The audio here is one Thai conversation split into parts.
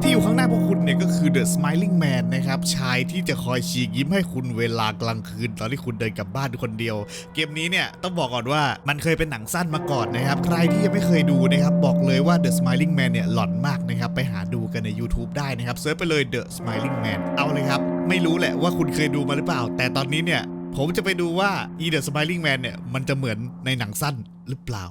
ที่อยู่ข้างหน้าพวกคุณเนี่ยก็คือ The Smiling Man นะครับ ชายที่จะคอยฉีกยิ้มให้คุณเวลากลางคืน ตอนที่คุณเดินกลับบ้านคนเดียว เกมนี้เนี่ยต้องบอกก่อนว่ามันเคยเป็นหนังสั้นมาก่อนนะครับ ใครที่ยังไม่เคยดูนะครับ บอกเลยว่า The Smiling Man เนี่ยหลอนมากนะครับ ไปหาดูกันใน YouTube ได้นะครับเซิร์ชไปเลย The Smiling Man เอาเลยครับ ไม่รู้แหละว่าคุณเคยดูมาหรือเปล่า แต่ตอนนี้เนี่ยผมจะไปดูว่า e The Smiling Man เนี่ยมันจะเหมือนในหนังสั้นหรือเปล่า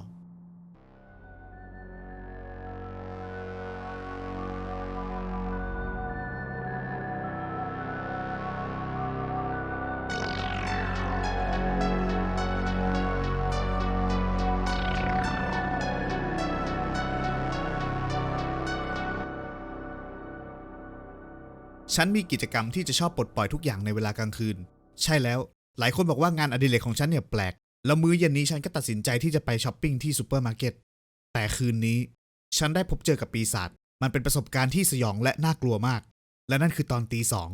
ฉันมีกิจกรรมที่จะชอบปลดปล่อยทุกอย่างในเวลากลางคืน ใช่แล้ว หลายคนบอกว่างานอดิเรกของฉันเนี่ยแปลก แล้วมื้อเย็นนี้ฉันก็ตัดสินใจที่จะไปช้อปปิ้งที่ซูเปอร์มาร์เก็ต แต่คืนนี้ ฉันได้พบเจอกับปีศาจ มันเป็นประสบการณ์ที่สยองและน่ากลัวมาก และนั่นคือตอนตีสอง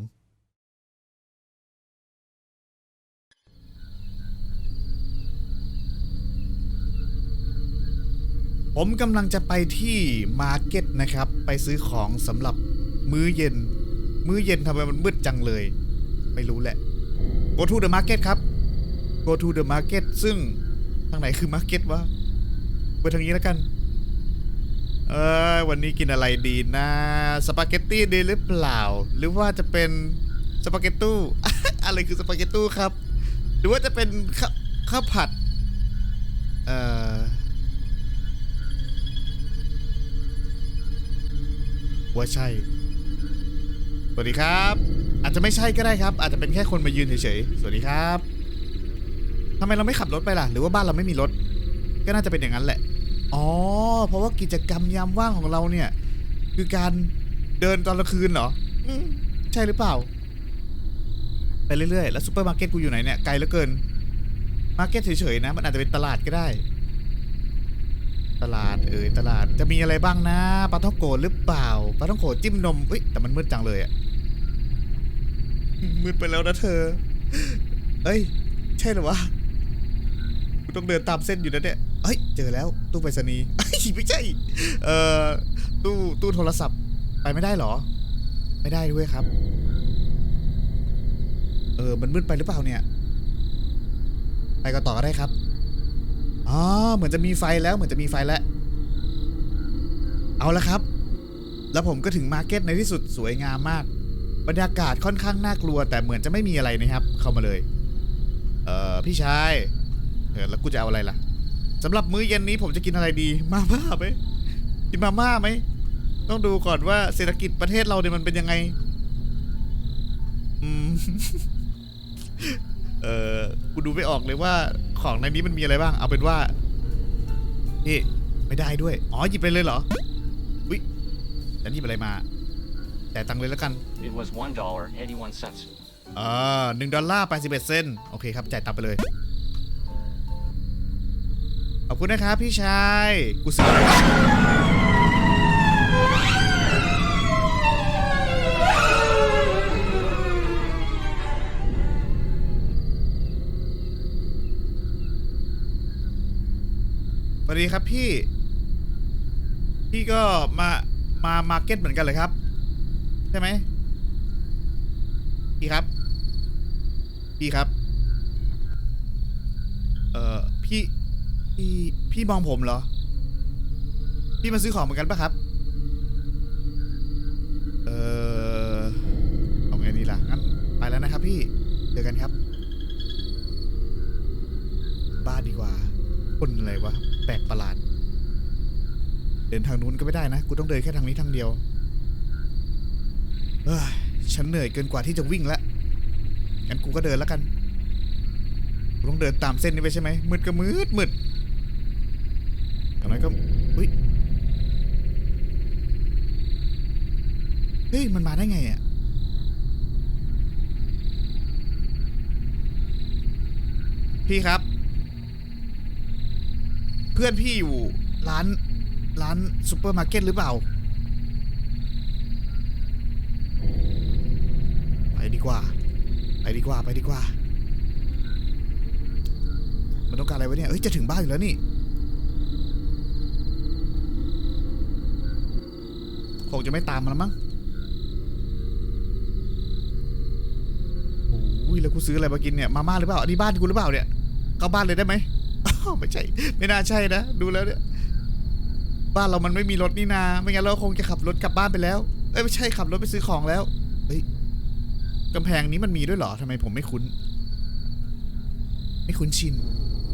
ผมกำลังจะไปที่มาร์เก็ตนะครับ ไปซื้อของสำหรับมื้อเย็น มื้อเย็นทำไมมันมืดจังเลย ไม่รู้แหละ go to the market ครับ go to the market ซึ่งทางไหนคือ market วะไปทางนี้แล้วกัน เออวันนี้กินอะไรดีนะสปาเกตตี้ดีหรือเปล่า หรือว่าจะเป็นสปาเกตตู้อะไรคือสปาเกตตู้ครับ หรือว่าจะเป็นข้าวข้าวผัด เอ่อ ว่าใช่ สวัสดีครับ อาจจะไม่ใช่ก็ได้ครับ อาจจะเป็นแค่คนมายืนเฉยๆ สวัสดีครับทำไมเราไม่ขับรถไปล่ะ หรือว่าบ้านเราไม่มีรถ ก็น่าจะเป็นอย่างนั้นแหละ อ๋อ เพราะว่ากิจกรรมยามว่างของเราเนี่ย คือการเดินตอนกลางคืนเหรออืมใช่หรือเปล่า ไปเรื่อยๆ แล้วซูเปอร์มาร์เก็ตกูอยู่ไหนเนี่ย ไกลเหลือเกิน มาร์เก็ตเฉยๆนะ มันอาจจะเป็นตลาดก็ได้ ตลาดเอ่ยตลาด จะมีอะไรบ้างนะ ปลาท่องโกหรือเปล่า ปลาท่องโกจิ้มนมเอ้ย แต่มันมืดจังเลยอะ มืดไปแล้วนะเธอ เอ้ย ใช่เหรอวะกูต้องเดินตามเส้นอยู่นะเนี่ยเอ้ย เจอแล้ว ตู้ไปรษณีย์เอ้ยไม่ใช่ เอ่อ ตู้ ตู้โทรศัพท์ ไปไม่ได้เหรอ ไม่ได้ด้วยครับ เออ มันมืดไปหรือเปล่าเนี่ย ไปกันต่อก็ได้ครับ อ๋อ เหมือนจะมีไฟแล้ว เหมือนจะมีไฟแล้ว เอาละครับ แล้วผมก็ถึงมาร์เก็ตในที่สุดสวยงามมาก บรรยากาศค่อนข้างน่ากลัว แต่เหมือนจะไม่มีอะไรนะครับ เข้ามาเลย เอ่อพี่ชายเออแล้วกูจะเอาอะไรล่ะสำหรับมื้อเย็นนี้ผมจะกินอะไรดี มาม่าไหมกินมาม่าไหมต้องดูก่อนว่าเศรษฐกิจประเทศเราเนี่ยมันเป็นยังไง อืม เออกูดูไม่ออกเลยว่าของในนี้มันมีอะไรบ้าง เอาเป็นว่าพี่ ไม่ได้ด้วย อ๋อหยิบไปเลยเหรอวิฉันหยิบอะไรมา แต่ายตังค์เลยแล้วกัน It was one dollar eighty-one cents. อ่าหนึ่งดอลลาร์แปดสิบเอ็ดเซนต์โอเคครับ จ่ายตังค์ไปเลย ขอบคุณนะครับพี่ชาย กูซื้ออะไรวะสวัสดีครับพี่ พี่ก็มา มามาร์เก็ตเหมือนกันเลยครับ ใช่ไหมพี่ครับ พี่ครับ เอ่อพี่พี่พี่มองผมเหรอ พี่มาซื้อของเหมือนกันปะครับ เอ่อเอาไงดีล่ะงั้นไปแล้วนะครับ พี่เจอกันครับ บ้านดีกว่า คนอะไรวะแปลกประหลาด เดินทางนู้นก็ไม่ได้นะ กูต้องเดินแค่ทางนี้ทางเดียว เอ้ยฉันเหนื่อยเกินกว่าที่จะวิ่งแล้วงั้นกูก็เดินแล้วกันกูต้องเดินตามเส้นนี้ไปใช่ไหมมืดก็มืดมืดอย่างนั้นก็อุ้ยเฮ้ยมันมาได้ไงอะพี่ครับ เพื่อนพี่อยู่ร้านร้านซูเปอร์มาร์เก็ตหรือเปล่า ไป ดีกว่า ไปดีกว่า ไปดีกว่า มันต้องการอะไรวะเนี่ยเอ้ย จะถึงบ้านอยู่แล้วนี่คงจะไม่ตามมาแล้วมั้งโอ้ยแล้วกูซื้ออะไรมากินเนี่ย มาม่าหรือเปล่า อันนี้บ้านกูหรือเปล่าเนี่ย เข้าบ้านเลยได้ไหมอ้าวไม่ใช่ ไม่น่าใช่นะ ดูแล้วเนี่ย บ้านเรามันไม่มีรถนี่นา ไม่งั้นเราคงจะขับรถกลับบ้านไปแล้ว เอ้ยไม่ใช่ขับรถไปซื้อของแล้ว เฮ้ย กำแพงนี้มันมีด้วยเหรอทำไมผมไม่คุ้น ไม่คุ้นชิน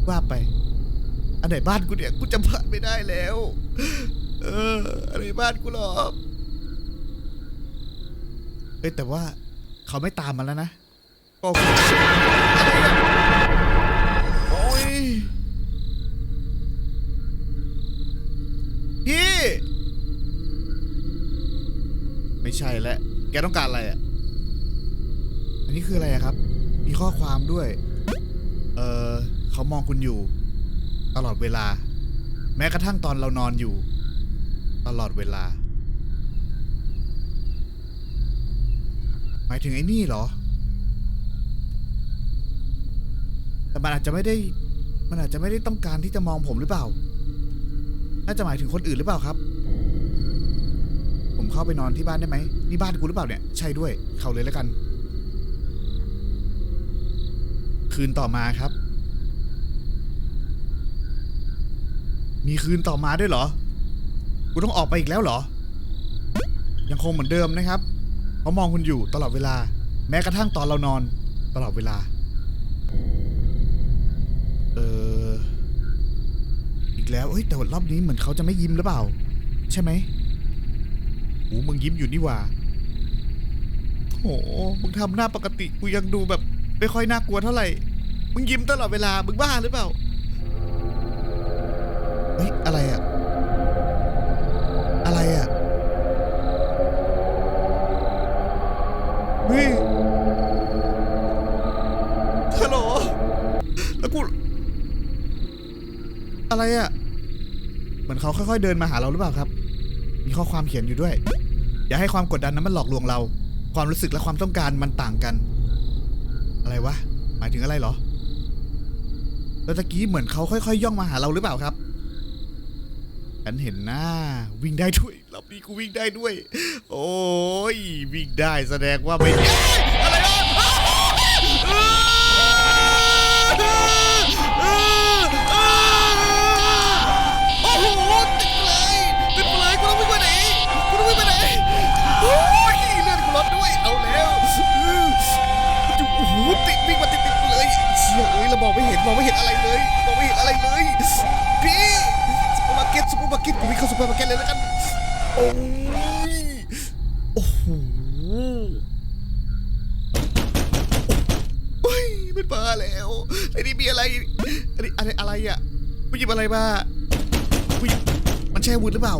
ว่าไป อันไหนบ้านกูเนี่ย กูจำพลาดไม่ได้แล้ว เอออันไหนบ้านกูหรอเอ้แต่ว่าเขาไม่ตามมาแล้วนะก็โอ้ยพี่ ไม่ใช่แล้วแกต้องการอะไรอะ นนี้คืออะไระครับ มีข้อความด้วย เออเขามองคุณอยู่ ตลอดเวลา แม้กระทั่งตอนเรานอนอยู่ ตลอดเวลา หมายถึงไอ้นี่เหรอ แต่มันอาจจะไม่ได้ มันอาจจะไม่ได้ต้องการที่จะมองผมหรือเปล่า น่าจะหมายถึงคนอื่นหรือเปล่าครับ ผมเข้าไปนอนที่บ้านได้ไหมนี่บ้านกูหรือเปล่าเนี่ย ใช่ด้วย เข้าเลยแล้วกัน คืนต่อมาครับ มีคืนต่อมาด้วยเหรอ กูต้องออกไปอีกแล้วเหรอ ยังคงเหมือนเดิมนะครับเขามองคุณอยู่ตลอดเวลา แม้กระทั่งตอนเรานอนตลอดเวลา เออ อีกแล้ว เฮ้ย แต่รอบนี้เหมือนเขาจะไม่ยิ้มหรือเปล่า ใช่ไหมโอ้มึงยิ้มอยู่นี่หว่าโอ้มึงทำหน้าปกติ กูยังดูแบบ ไม่ค่อยน่ากลัวเท่าไหร่ มึงยิ้มตลอดเวลา มึงบ้าหรือเปล่าเฮ้ยอะไรอะอะไรอะเฮ้ยฮัลโหลแล้วกูอะไรอะเหมือนเขาค่อยๆเดินมาหาเราหรือเปล่าครับ มีข้อความเขียนอยู่ด้วย อย่าให้ความกดดันนั้นมันหลอกลวงเรา ความรู้สึกและความต้องการมันต่างกัน อะไรวะ หมายถึงอะไรเหรอ แล้วตะกี้เหมือนเขาค่อย ๆ ย่องมาหาเราหรือเปล่าครับฉันเห็นหน้าวิ่งได้ด้วยรอบนี้กูวิ่งได้ด้วย โอ้ยวิ่งได้แสดงว่าไม่อะไรอะ มองไม่เห็นมองไม่เห็นอะไรเลยมองไม่เห็นอะไรเลยพี่ซุปเปอร์มาร์เก็ตซุปเปอร์มาร์เก็ตกูวิ่งเข้าซุปเปอร์มาร์เก็ตเลยแล้วกันโอ้ยโอ้โหโอ้ยมันมาแล้วไอ้นี่มีอะไรอันนี้อะไรอะไรอะกูหยิบอะไรมากูหยิบมันใช่วุธหรือเปล่า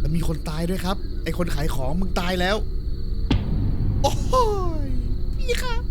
แล้วมีคนตายด้วยครับ ไอ้คนขายของมึงตายแล้ว โอ้ยพี่ครับ